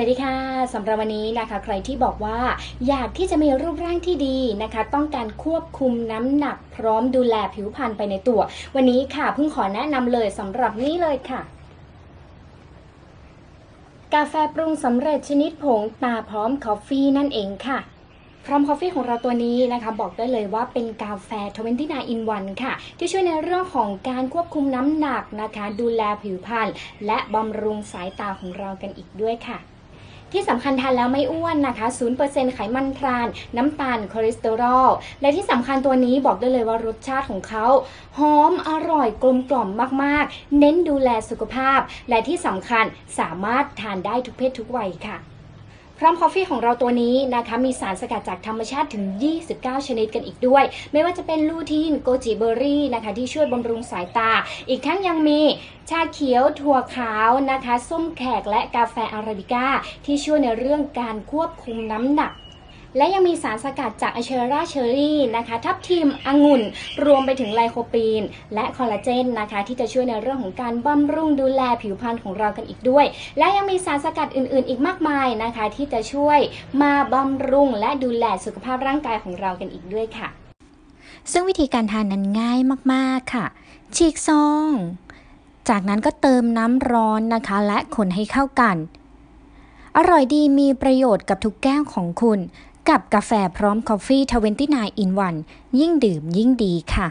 วัสดีค่ะสำหรับวันนี้นะคะ ใครที่บอกว่าอยากที่จะมีรูปร่างที่ดีนะคะ ต้องการควบคุมน้ำหนักพร้อมดูแลผิวพรรณไปในตัว วันนี้ค่ะเพิ่งขอแนะนำเลยสำหรับนี่เลยค่ะกาแฟปรุงสำเร็จชนิดผงตาพร้อมคอฟฟี่นั่นเองค่ะพร้อมคอฟฟี่ของเราตัวนี้นะคะบอกได้เลยว่าเป็นกาแฟ29 in 1 ค่ะ ที่ช่วยในเรื่องของการควบคุมน้ำหนักนะคะ ดูแลผิวพรรณและบำรุงสายตาของเรากันอีกด้วยค่ะ ที่สำคัญทานแล้วไม่อ้วนนะคะ 0%ไขมันทราน น้ำตาลคอเลสเตอรอล และที่สำคัญตัวนี้บอกได้เลยว่ารสชาติของเขาหอมอร่อยกลมกล่อมมากๆ เน้นดูแลสุขภาพ และที่สำคัญสามารถทานได้ทุกเพศทุกวัยค่ะ พร้อมคอฟฟี่ของเราตัวนี้นะคะมีสารสกัดจากธรรมชาติถึง 29 ชนิดกันอีกด้วย ไม่ว่าจะเป็นลูทีนโกจิเบอร์รี่นะคะที่ช่วยบำรุงสายตา อีกทั้งยังมีชาเขียว ถั่วขาวนะคะ ส้มแขกและกาแฟอาราบิก้า ที่ช่วยในเรื่องการควบคุมน้ำหนัก และยังมีสารสกัดจากอะเชอราเชอรี่นะคะ ทับทิมองุ่น รวมไปถึงไลโคปีน และคอลลาเจนนะคะ ที่จะช่วยในเรื่องของการบำรุงดูแลผิวพรรณของเรากันอีกด้วย และยังมีสารสกัดอื่นๆ อีกมากมายนะคะ ที่จะช่วยมาบำรุงและดูแลสุขภาพร่างกายของเรากันอีกด้วยค่ะ ซึ่งวิธีการทานนั้นง่ายมากๆค่ะ ฉีกซอง จากนั้นก็เติมน้ำร้อนนะคะ และคนให้เข้ากันอร่อยดีมีประโยชน์กับทุกแก้วของคุณ กับกาแฟพร้อมคอฟฟี่ 29 in 1 ยิ่งดื่มยิ่งดีค่ะ